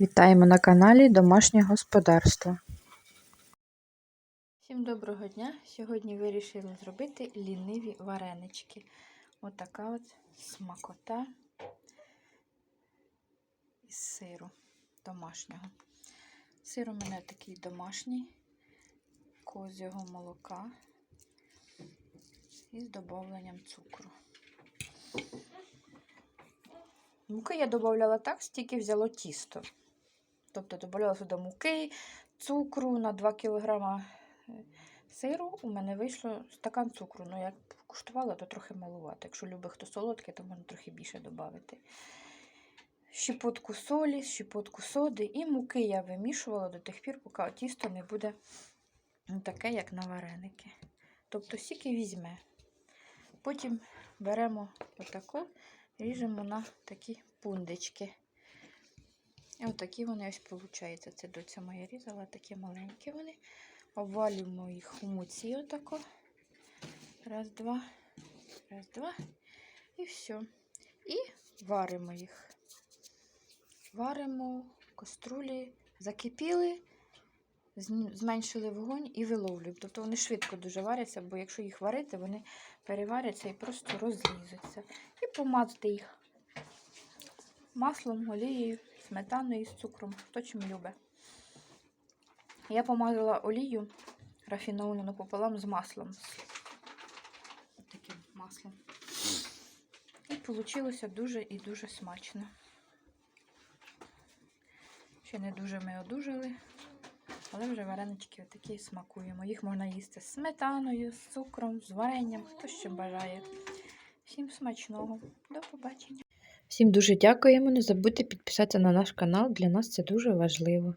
Вітаємо на каналі Домашнє господарство. Всім доброго дня! Сьогодні вирішили зробити ліниві варенички. Отака от смакота із сиру домашнього. Сир у мене такий домашній, козього молока із додавленням цукру. Муки я додавала так, стільки взяло тісто. Тобто додавала сюди муки, цукру на 2 кг сиру. У мене вийшло стакан цукру. Ну, як куштувала, то трохи малувати. Якщо любить хто солодке, то можна трохи більше додати. Щепотку солі, щепотку соди і муки я вимішувала до тих пір, поки тісто не буде таке, як на вареники. Тобто стільки візьме. Потім беремо отаку, ріжемо на такі пундички. І отакі вони ось виходять. Це доця моя різала, такі маленькі вони. Обвалюємо їх у муці отако. Раз, два, раз, два. І все. І варимо їх. Варимо каструлі, закипіли, зменшили вогонь і виловлюємо. Тобто вони швидко дуже варяться, бо якщо їх варити, вони переваряться і просто розлізуться. І помазати їх маслом, олією, сметаною з цукром, хто чим любить. Я помазала олію рафіновану напополам з маслом. Таким маслом. І вийшло дуже і дуже смачно. Ще не дуже ми одужали, але вже варенички отакі смакуємо. Їх можна їсти з сметаною, з цукром, з варенням, хто ще бажає. Всім смачного. До побачення. Всім дуже дякуємо. Не забудьте підписатися на наш канал. Для нас це дуже важливо.